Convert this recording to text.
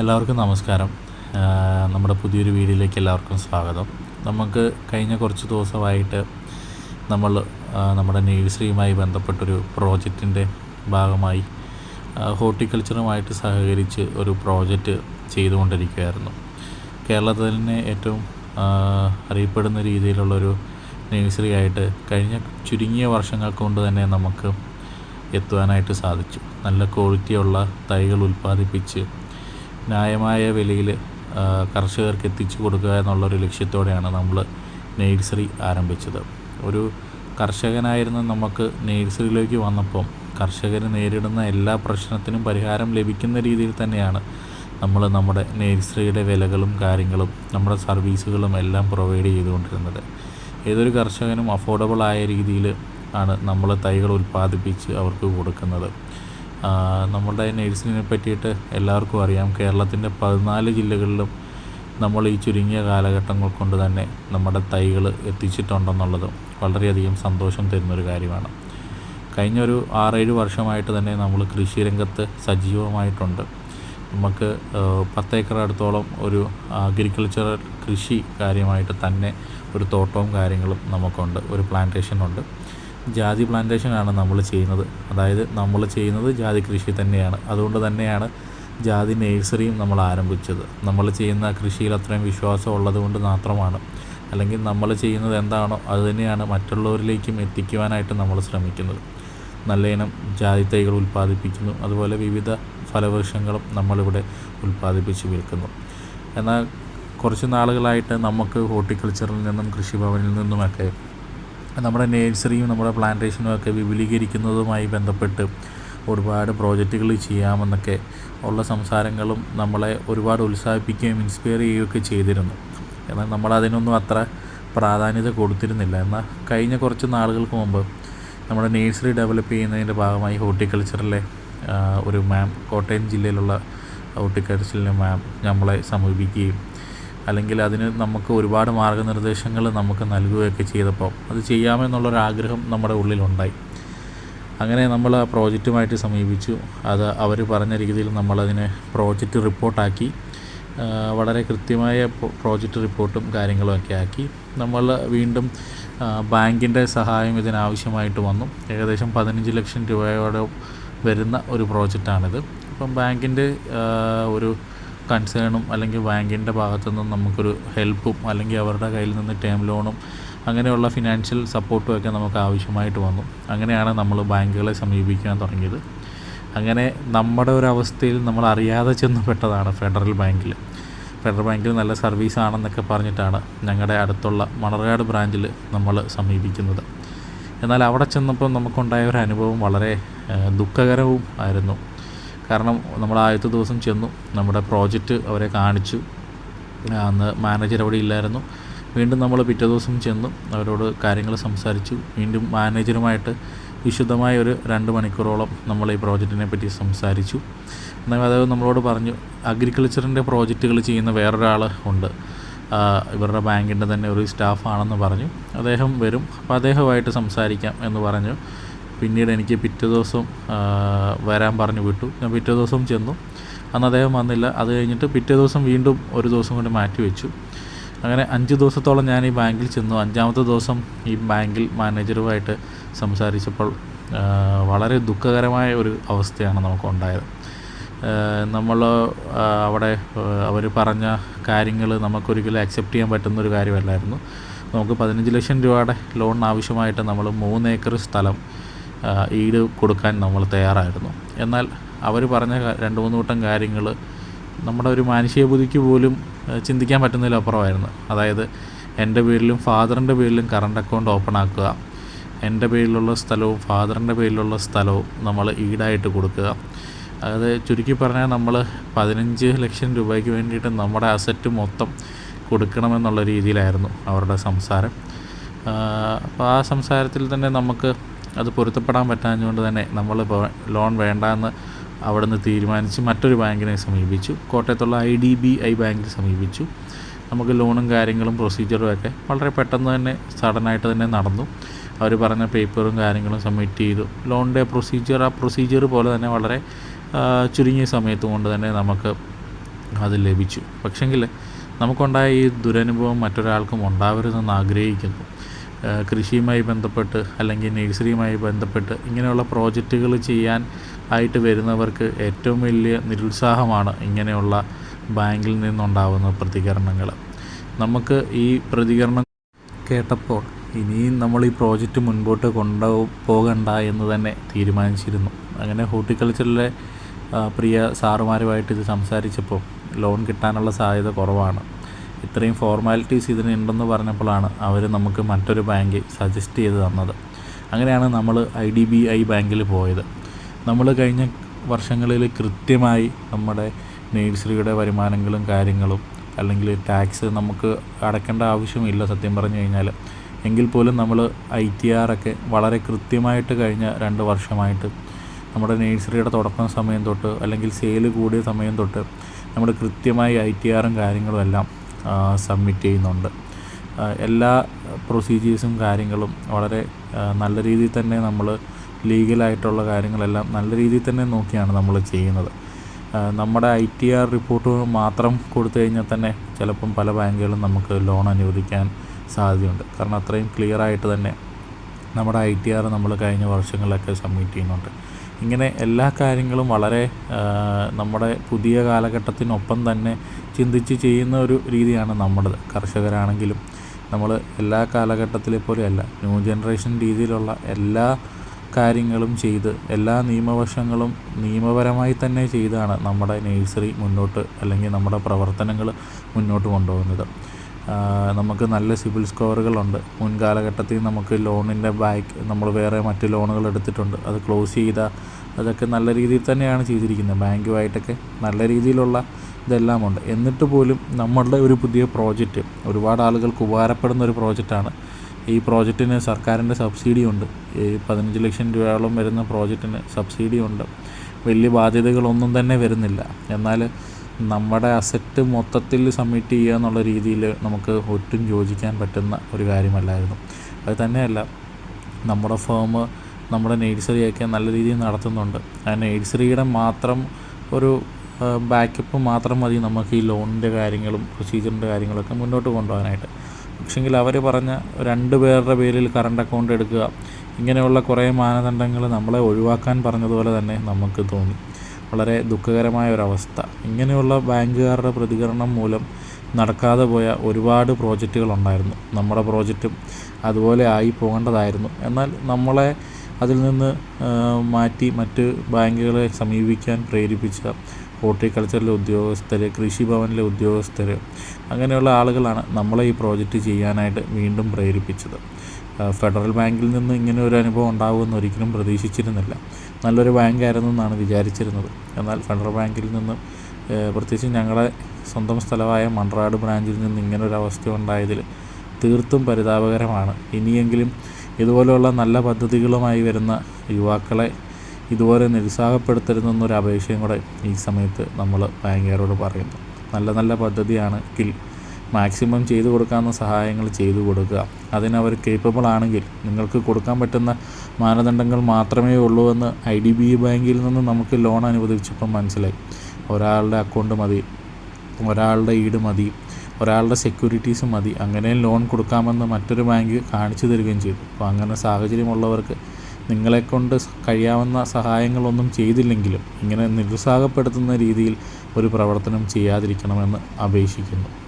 എല്ലാവർക്കും നമസ്കാരം. നമ്മുടെ പുതിയൊരു വീഡിയോയിലേക്ക് എല്ലാവർക്കും സ്വാഗതം. നമുക്ക് കഴിഞ്ഞ കുറച്ച് ദിവസമായിട്ട് നമ്മൾ നമ്മുടെ നേഴ്സറിയുമായി ബന്ധപ്പെട്ടൊരു പ്രോജക്റ്റിന്റെ ഭാഗമായി ഹോർട്ടിക്കൾച്ചറുമായിട്ട് സഹകരിച്ച് ഒരു പ്രോജക്റ്റ് ചെയ്തുകൊണ്ടിരിക്കുകയായിരുന്നു. കേരളത്തിൽ തന്നെ ഏറ്റവും അറിയപ്പെടുന്ന രീതിയിലുള്ളൊരു നേഴ്സറി ആയിട്ട് കഴിഞ്ഞ ചുരുങ്ങിയ വർഷങ്ങൾ കൊണ്ട് തന്നെ നമുക്ക് എത്തുവാനായിട്ട് സാധിച്ചു. നല്ല ക്വാളിറ്റിയുള്ള തൈകൾ ഉൽപ്പാദിപ്പിച്ച് ന്യായമായ വിലയിൽ കർഷകർക്ക് എത്തിച്ചു കൊടുക്കുക എന്നുള്ളൊരു ലക്ഷ്യത്തോടെയാണ് നമ്മൾ നേഴ്സറി ആരംഭിച്ചത്. ഒരു കർഷകനായിരുന്ന നമുക്ക് നേഴ്സറിയിലേക്ക് വന്നപ്പം കർഷകർ നേരിടുന്ന എല്ലാ പ്രശ്നത്തിനും പരിഹാരം ലഭിക്കുന്ന രീതിയിൽ തന്നെയാണ് നമ്മൾ നമ്മുടെ നേഴ്സറിയുടെ വിലകളും കാര്യങ്ങളും നമ്മുടെ സർവീസുകളും എല്ലാം പ്രൊവൈഡ് ചെയ്തുകൊണ്ടിരുന്നത്. ഏതൊരു കർഷകനും അഫോർഡബിൾ ആയ രീതിയിൽ ആണ് നമ്മൾ തൈകൾ ഉൽപ്പാദിപ്പിച്ച് അവർക്ക് കൊടുക്കുന്നത്. ആഹ് നമ്മുടെ നേഴ്സിങ്ങിനെ പറ്റിയിട്ട് എല്ലാവർക്കും അറിയാം. കേരളത്തിന്റെ പതിനാല് ജില്ലകളിലും നമ്മൾ ഈ ചുരുങ്ങിയ കാലഘട്ടങ്ങൾ കൊണ്ട് തന്നെ നമ്മുടെ തൈകൾ എത്തിച്ചിട്ടുണ്ടെന്നുള്ളത് വളരെയധികം സന്തോഷം തരുന്നൊരു കാര്യമാണ്. കഴിഞ്ഞൊരു ആറേഴ് വർഷമായിട്ട് തന്നെ നമ്മൾ കൃഷിരംഗത്ത് സജീവമായിട്ടുണ്ട്. നമുക്ക് പത്ത് ഏക്കർ അടുത്തോളം ഒരു അഗ്രികൾച്ചറൽ കൃഷി കാര്യമായിട്ട് തന്നെ ഒരു തോട്ടവും കാര്യങ്ങളും നമുക്കുണ്ട്. ഒരു പ്ലാന്റേഷനുണ്ട് ജാതി പ്ലാന്റേഷനാണ് നമ്മൾ ചെയ്യുന്നത്. അതായത് നമ്മൾ ചെയ്യുന്നത് ജാതി കൃഷി തന്നെയാണ്. അതുകൊണ്ട് തന്നെയാണ് ജാതി നേഴ്സറിയും നമ്മൾ ആരംഭിച്ചത്. നമ്മൾ ചെയ്യുന്ന കൃഷിയിൽ അത്രയും വിശ്വാസം ഉള്ളതുകൊണ്ട് മാത്രമാണ്. അല്ലെങ്കിൽ നമ്മൾ ചെയ്യുന്നത് എന്താണോ അത് തന്നെയാണ് മറ്റുള്ളവരിലേക്കും എത്തിക്കുവാനായിട്ട് നമ്മൾ ശ്രമിക്കുന്നത്. നല്ല ഇനം ജാതി തൈകൾ ഉൽപ്പാദിപ്പിക്കുന്നു. അതുപോലെ വിവിധ ഫലവൃക്ഷങ്ങളും നമ്മളിവിടെ ഉൽപ്പാദിപ്പിച്ച് വിൽക്കുന്നു. എന്നാൽ കുറച്ച് നാളുകളായിട്ട് നമുക്ക് ഹോർട്ടിക്കൾച്ചറിൽ നിന്നും കൃഷിഭവനിൽ നിന്നുമൊക്കെ നമ്മുടെ നേഴ്സറിയും നമ്മുടെ പ്ലാന്റേഷനും ഒക്കെ വിപുലീകരിക്കുന്നതുമായി ബന്ധപ്പെട്ട് ഒരുപാട് പ്രോജക്റ്റുകൾ ചെയ്യാമെന്നൊക്കെ ഉള്ള സംസാരങ്ങളും നമ്മളെ ഒരുപാട് ഉത്സാഹിപ്പിക്കുകയും ഇൻസ്പയർ ചെയ്യുകയൊക്കെ ചെയ്തിരുന്നു. എന്നാൽ നമ്മൾ അതിനൊന്നും അത്ര പ്രാധാന്യത കൊടുത്തിരുന്നില്ല. എന്നാൽ കഴിഞ്ഞ കുറച്ച് നാളുകൾക്ക് മുമ്പ് നമ്മുടെ നേഴ്സറി ഡെവലപ്പ് ചെയ്യുന്നതിന്റെ ഭാഗമായി ഹോർട്ടിക്കൾച്ചറിലെ ഒരു മാം കോട്ടയം ജില്ലയിലുള്ള ഹോർട്ടിക്കൾച്ചറിലെ മാം നമ്മളെ സമീപിക്കുകയും അല്ലെങ്കിൽ അതിന് നമുക്ക് ഒരുപാട് മാർഗനിർദ്ദേശങ്ങൾ നമുക്ക് നൽകുകയൊക്കെ ചെയ്തപ്പോൾ അത് ചെയ്യാമെന്നുള്ളൊരാഗ്രഹം നമ്മുടെ ഉള്ളിലുണ്ടായി. അങ്ങനെ നമ്മൾ ആ പ്രോജക്റ്റുമായിട്ട് സമീപിച്ചു. അത് അവർ പറഞ്ഞ രീതിയിൽ നമ്മളതിനെ പ്രോജക്റ്റ് റിപ്പോർട്ടാക്കി വളരെ കൃത്യമായ പ്രോജക്റ്റ് റിപ്പോർട്ടും കാര്യങ്ങളുമൊക്കെ ആക്കി. നമ്മൾ വീണ്ടും ബാങ്കിന്റെ സഹായം ഇതിനാവശ്യമായിട്ട് വന്നു. ഏകദേശം പതിനഞ്ച് ലക്ഷം രൂപയോടെ വരുന്ന ഒരു പ്രോജക്റ്റാണിത്. അപ്പം ബാങ്കിന്റെ ഒരു കൺസേണും അല്ലെങ്കിൽ ബാങ്കിന്റെ ഭാഗത്തു നിന്നും നമുക്കൊരു ഹെൽപ്പും അല്ലെങ്കിൽ അവരുടെ കയ്യിൽ നിന്ന് ടേം ലോണും അങ്ങനെയുള്ള ഫിനാൻഷ്യൽ സപ്പോർട്ടും ഒക്കെ നമുക്ക് ആവശ്യമായിട്ട് വന്നു. അങ്ങനെയാണ് നമ്മൾ ബാങ്കുകളെ സമീപിക്കാൻ തുടങ്ങിയത്. അങ്ങനെ നമ്മുടെ ഒരു അവസ്ഥയിൽ നമ്മൾ അറിയാതെ ചെന്ന് പെട്ടതാണ് ഫെഡറൽ ബാങ്കിൽ. ഫെഡറൽ ബാങ്കിൽ നല്ല സർവീസ് ആണെന്നൊക്കെ പറഞ്ഞിട്ടാണ് ഞങ്ങളുടെ അടുത്തുള്ള മണർകാട് ബ്രാഞ്ചിൽ നമ്മൾ സമീപിക്കുന്നത്. എന്നാൽ അവിടെ ചെന്നപ്പോൾ നമുക്കുണ്ടായ ഒരു അനുഭവം വളരെ ദുഃഖകരവും ആയിരുന്നു. കാരണം നമ്മൾ ആദ്യത്തെ ദിവസം ചെന്നു. നമ്മുടെ പ്രോജക്റ്റ് അവരെ കാണിച്ചു. അന്ന് മാനേജർ അവിടെ ഇല്ലായിരുന്നു. വീണ്ടും നമ്മൾ പിറ്റേ ദിവസം ചെന്നു. അവരോട് കാര്യങ്ങൾ സംസാരിച്ചു. വീണ്ടും മാനേജറുമായിട്ട് വിശുദ്ധമായ ഒരു രണ്ട് മണിക്കൂറോളം നമ്മൾ ഈ പ്രോജക്റ്റിനെ പറ്റി സംസാരിച്ചു. എന്നാൽ അദ്ദേഹം നമ്മളോട് പറഞ്ഞു അഗ്രികൾച്ചറിന്റെ പ്രോജക്റ്റുകൾ ചെയ്യുന്ന വേറൊരാൾ ഉണ്ട്. ഇവരുടെ ബാങ്കിന്റെ തന്നെ ഒരു സ്റ്റാഫാണെന്ന് പറഞ്ഞു. അദ്ദേഹം വരും. അപ്പോൾ അദ്ദേഹമായിട്ട് സംസാരിക്കാം എന്ന് പറഞ്ഞു. പിന്നീട് എനിക്ക് പിറ്റേ ദിവസം വരാൻ പറഞ്ഞു വിട്ടു. ഞാൻ പിറ്റേ ദിവസം ചെന്നു. അന്ന് അദ്ദേഹം വന്നില്ല. അത് കഴിഞ്ഞിട്ട് പിറ്റേ ദിവസം വീണ്ടും ഒരു ദിവസം കൊണ്ട് മാറ്റി വെച്ചു. അങ്ങനെ അഞ്ച് ദിവസത്തോളം ഞാൻ ഈ ബാങ്കിൽ ചെന്നു. അഞ്ചാമത്തെ ദിവസം ഈ ബാങ്കിൽ മാനേജറുമായിട്ട് സംസാരിച്ചപ്പോൾ വളരെ ദുഃഖകരമായ ഒരു അവസ്ഥയാണ് നമുക്കുണ്ടായത്. നമ്മൾ അവിടെ അവർ പറഞ്ഞ കാര്യങ്ങൾ നമുക്കൊരിക്കലും അക്സെപ്റ്റ് ചെയ്യാൻ പറ്റുന്ന ഒരു കാര്യമല്ലായിരുന്നു. നമുക്ക് പതിനഞ്ച് ലക്ഷം രൂപയുടെ ലോൺ ആവശ്യമായിട്ട് നമ്മൾ മൂന്ന് ഏക്കർ സ്ഥലം ഈട് കൊടുക്കാൻ നമ്മൾ തയ്യാറായിരുന്നു. എന്നാൽ അവർ പറഞ്ഞ രണ്ട് മൂന്ന് കൂട്ടം കാര്യങ്ങൾ നമ്മുടെ ഒരു മാനുഷിക ബുദ്ധിക്ക് പോലും ചിന്തിക്കാൻ പറ്റുന്നതിലപ്പുറമായിരുന്നു അതായത് എന്റെ പേരിലും ഫാദറിന്റെ പേരിലും കറണ്ട് അക്കൗണ്ട് ഓപ്പൺ ആക്കുക എന്റെ പേരിലുള്ള സ്ഥലവും ഫാദറിന്റെ പേരിലുള്ള സ്ഥലവും നമ്മൾ ഈടായിട്ട് കൊടുക്കുക. അതായത് ചുരുക്കി പറഞ്ഞാൽ നമ്മൾ പതിനഞ്ച് ലക്ഷം രൂപയ്ക്ക് വേണ്ടിയിട്ട് നമ്മുടെ അസറ്റ് മൊത്തം കൊടുക്കണമെന്നുള്ള രീതിയിലായിരുന്നു അവരുടെ സംസാരം. അപ്പോൾ ആ സംസാരത്തിൽ തന്നെ നമുക്ക് അത് പൊരുത്തപ്പെടാൻ പറ്റാഞ്ഞുകൊണ്ട് തന്നെ നമ്മൾ ലോൺ വേണ്ടാന്ന് അവിടെ നിന്ന് തീരുമാനിച്ച് മറ്റൊരു ബാങ്കിനെ സമീപിച്ചു. കോട്ടയത്തുള്ള ഐ ഡി ബി ഐ ബാങ്കിൽ സമീപിച്ചു. നമുക്ക് ലോണും കാര്യങ്ങളും പ്രൊസീജിയറും ഒക്കെ വളരെ പെട്ടെന്ന് തന്നെ സഡനായിട്ട് തന്നെ നടന്നു. അവർ പറഞ്ഞ പേപ്പറും കാര്യങ്ങളും സബ്മിറ്റ് ചെയ്തു. ലോണിന്റെ പ്രൊസീജിയർ ആ പ്രൊസീജിയർ പോലെ തന്നെ വളരെ ചുരുങ്ങിയ സമയത്ത് കൊണ്ട് തന്നെ നമുക്ക് അത് ലഭിച്ചു. പക്ഷെങ്കിൽ നമുക്കുണ്ടായ ഈ ദുരനുഭവം മറ്റൊരാൾക്കും ഉണ്ടാവരുതെന്ന് ആഗ്രഹിക്കുന്നു. കൃഷിയുമായി ബന്ധപ്പെട്ട് അല്ലെങ്കിൽ നഴ്സറിയുമായി ബന്ധപ്പെട്ട് ഇങ്ങനെയുള്ള പ്രോജക്റ്റുകൾ ചെയ്യാൻ ആയിട്ട് വരുന്നവർക്ക് ഏറ്റവും വലിയ നിരുത്സാഹമാണ് ഇങ്ങനെയുള്ള ബാങ്കിൽ നിന്നുണ്ടാകുന്ന പ്രതികരണങ്ങൾ. നമുക്ക് ഈ പ്രതികരണം കേട്ടപ്പോൾ ഇനിയും നമ്മൾ ഈ പ്രോജക്റ്റ് മുൻപോട്ട് കൊണ്ടുപോകണ്ട എന്ന് തന്നെ തീരുമാനിച്ചിരുന്നു. അങ്ങനെ ഹോർട്ടിക്കൾച്ചറിലെ പ്രിയ സാറുമാരുമായിട്ട് ഇത് സംസാരിച്ചപ്പോൾ ലോൺ കിട്ടാനുള്ള സാധ്യത കുറവാണ്. ഇത്രയും ഫോർമാലിറ്റീസ് ഇതിനുണ്ടെന്ന് പറഞ്ഞപ്പോഴാണ് അവർ നമുക്ക് മറ്റൊരു ബാങ്ക് സജസ്റ്റ് ചെയ്ത് തന്നത്. അങ്ങനെയാണ് നമ്മൾ ഐ ഡി ബി ഐ ബാങ്കിൽ പോയത്. നമ്മൾ കഴിഞ്ഞ വർഷങ്ങളിൽ കൃത്യമായി നമ്മുടെ നേഴ്സറിയുടെ വരുമാനങ്ങളും കാര്യങ്ങളും അല്ലെങ്കിൽ ടാക്സ് നമുക്ക് അടയ്ക്കേണ്ട ആവശ്യമില്ല സത്യം പറഞ്ഞു കഴിഞ്ഞാൽ എങ്കിൽ പോലും നമ്മൾ ഐ ടി ആറൊക്കെ വളരെ കൃത്യമായിട്ട് കഴിഞ്ഞ രണ്ട് വർഷമായിട്ട് നമ്മുടെ നേഴ്സറിയുടെ തുടക്കം സമയം തൊട്ട് അല്ലെങ്കിൽ സെയിൽ കൂടിയ സമയം തൊട്ട് നമ്മൾ കൃത്യമായി ഐ ടി ആറും കാര്യങ്ങളും എല്ലാം സബ്മിറ്റ് ചെയ്യുന്നുണ്ട്. എല്ലാ പ്രൊസീജിയേഴ്സും കാര്യങ്ങളും വളരെ നല്ല രീതിയിൽ തന്നെ നമ്മൾ ലീഗലായിട്ടുള്ള കാര്യങ്ങളെല്ലാം നല്ല രീതിയിൽ തന്നെ നോക്കിയാണ് നമ്മൾ ചെയ്യുന്നത്. നമ്മുടെ ഐ ടി ആർ റിപ്പോർട്ട് മാത്രം കൊടുത്തു കഴിഞ്ഞാൽ തന്നെ ചിലപ്പം പല ബാങ്കുകളും നമുക്ക് ലോൺ അനുവദിക്കാൻ സാധ്യതയുണ്ട്. കാരണം അത്രയും ക്ലിയർ ആയിട്ട് തന്നെ നമ്മുടെ ഐ ടി ആർ നമ്മൾ കഴിഞ്ഞ വർഷങ്ങളിലൊക്കെ സബ്മിറ്റ് ചെയ്യുന്നുണ്ട്. ഇങ്ങനെ എല്ലാ കാര്യങ്ങളും വളരെ നമ്മുടെ പുതിയ കാലഘട്ടത്തിനൊപ്പം തന്നെ ചിന്തിച്ച് ചെയ്യുന്ന ഒരു രീതിയാണ് നമ്മുടേത്. കർഷകരാണെങ്കിലും നമ്മൾ എല്ലാ കാലഘട്ടത്തിലെ പോലെയല്ല ന്യൂ ജനറേഷൻ രീതിയിലുള്ള എല്ലാ കാര്യങ്ങളും ചെയ്ത് എല്ലാ നിയമവശങ്ങളും നിയമപരമായി തന്നെ ചെയ്താണ് നമ്മുടെ നേഴ്സറി മുന്നോട്ട് അല്ലെങ്കിൽ നമ്മുടെ പ്രവർത്തനങ്ങൾ മുന്നോട്ട് കൊണ്ടുപോകുന്നത്. നമുക്ക് നല്ല സിബിൽ സ്കോറുകളുണ്ട്. മുൻകാലഘട്ടത്തിൽ നമുക്ക് ലോണിന്റെ ബാക്ക് നമ്മൾ വേറെ മറ്റ് ലോണുകൾ എടുത്തിട്ടുണ്ട്. അത് ക്ലോസ് ചെയ്ത അതൊക്കെ നല്ല രീതിയിൽ തന്നെയാണ് ചെയ്തിരിക്കുന്നത്. ബാങ്കുമായിട്ടൊക്കെ നല്ല രീതിയിലുള്ള ഇതെല്ലാം ഉണ്ട് എന്നിട്ട് പോലും നമ്മളുടെ ഒരു പുതിയ പ്രോജക്റ്റ് ഒരുപാട് ആളുകൾക്ക് ഉപകാരപ്പെടുന്ന ഒരു പ്രോജക്റ്റാണ്. ഈ പ്രോജക്റ്റിന് സർക്കാരിന്റെ സബ്സിഡി ഉണ്ട്. ഈ പതിനഞ്ച് ലക്ഷം രൂപയോളം വരുന്ന പ്രോജക്റ്റിന് സബ്സിഡി ഉണ്ട്. വലിയ ബാധ്യതകളൊന്നും തന്നെ വരുന്നില്ല. എന്നാൽ നമ്മുടെ അസറ്റ് മൊത്തത്തിൽ സബ്മിറ്റ് ചെയ്യുക എന്നുള്ള രീതിയിൽ നമുക്ക് ഒട്ടും യോജിക്കാൻ പറ്റുന്ന ഒരു കാര്യമല്ലായിരുന്നു. അത് തന്നെയല്ല നമ്മുടെ ഫേം നമ്മുടെ നേഴ്സറിയൊക്കെ നല്ല രീതിയിൽ നടത്തുന്നുണ്ട്. ആ നേഴ്സറിയുടെ മാത്രം ഒരു ബാക്കപ്പ് മാത്രം മതി നമുക്ക് ഈ ലോണിന്റെ കാര്യങ്ങളും പ്രൊസീജിയറിന്റെ കാര്യങ്ങളൊക്കെ മുന്നോട്ട് കൊണ്ടുപോകാനായിട്ട്. പക്ഷെങ്കിൽ അവർ പറഞ്ഞ രണ്ട് പേരുടെ പേരിൽ കറണ്ട് അക്കൗണ്ട് എടുക്കുക ഇങ്ങനെയുള്ള കുറേ മാനദണ്ഡങ്ങൾ നമ്മളെ ഒഴിവാക്കാൻ പറഞ്ഞതുപോലെ തന്നെ നമുക്ക് തോന്നി. വളരെ ദുഃഖകരമായ ഒരവസ്ഥ ഇങ്ങനെയുള്ള ബാങ്കുകാരുടെ പ്രതികരണം മൂലം നടക്കാതെ പോയ ഒരുപാട് പ്രോജക്റ്റുകളുണ്ടായിരുന്നു. നമ്മുടെ പ്രോജക്റ്റും അതുപോലെ ആയി പോകേണ്ടതായിരുന്നു. എന്നാൽ നമ്മളെ അതിൽ നിന്ന് മാറ്റി മറ്റ് ബാങ്കുകളെ സമീപിക്കാൻ പ്രേരിപ്പിച്ച ഹോർട്ടിക്കൾച്ചറിലെ ഉദ്യോഗസ്ഥർ കൃഷിഭവനിലെ ഉദ്യോഗസ്ഥർ അങ്ങനെയുള്ള ആളുകളാണ് നമ്മളെ ഈ പ്രോജക്റ്റ് ചെയ്യാനായിട്ട് വീണ്ടും പ്രേരിപ്പിച്ചത്. ഫെഡറൽ ബാങ്കിൽ നിന്ന് ഇങ്ങനെ ഒരു അനുഭവം ഉണ്ടാകുമെന്ന് ഒരിക്കലും പ്രതീക്ഷിച്ചിരുന്നില്ല. നല്ലൊരു ബാങ്കായിരുന്നു എന്നാണ് വിചാരിച്ചിരുന്നത്. എന്നാൽ ഫെഡറൽ ബാങ്കിൽ നിന്ന് പ്രത്യേകിച്ച് ഞങ്ങളുടെ സ്വന്തം സ്ഥലമായ മൺറാട് ബ്രാഞ്ചിൽ നിന്ന് ഒരു അവസ്ഥ ഉണ്ടായതിൽ തീർത്തും പരിതാപകരമാണ്. ഇനിയെങ്കിലും ഇതുപോലെയുള്ള നല്ല പദ്ധതികളുമായി വരുന്ന യുവാക്കളെ ഇതുപോലെ നിരുത്സാഹപ്പെടുത്തരുതെന്നൊരു അപേക്ഷയും കൂടെ ഈ സമയത്ത് നമ്മൾ ബാങ്കുകാരോട് പറയുന്നു. നല്ല നല്ല പദ്ധതിയാണ് കിൽ മാക്സിമം ചെയ്തു കൊടുക്കാവുന്ന സഹായങ്ങൾ ചെയ്തു കൊടുക്കുക. അതിനവർ കേപ്പബിൾ ആണെങ്കിൽ നിങ്ങൾക്ക് കൊടുക്കാൻ പറ്റുന്ന മാനദണ്ഡങ്ങൾ മാത്രമേ ഉള്ളൂ എന്ന് ഐ ഡി ബി ബാങ്കിൽ നിന്ന് നമുക്ക് ലോൺ അനുവദിച്ചപ്പം മനസ്സിലായി. ഒരാളുടെ അക്കൗണ്ട് മതി ഒരാളുടെ ഈട് മതി ഒരാളുടെ സെക്യൂരിറ്റീസ് മതി അങ്ങനെ ലോൺ കൊടുക്കാമെന്ന് മറ്റൊരു ബാങ്ക് കാണിച്ചു തരികയും ചെയ്തു. അപ്പോൾ അങ്ങനെ സാഹചര്യമുള്ളവർക്ക് നിങ്ങളെക്കൊണ്ട് കഴിയാവുന്ന സഹായങ്ങളൊന്നും ചെയ്തില്ലെങ്കിലും ഇങ്ങനെ നിരുത്സാഹപ്പെടുത്തുന്ന രീതിയിൽ ഒരു പ്രവർത്തനം ചെയ്യാതിരിക്കണമെന്ന് അപേക്ഷിക്കുന്നു.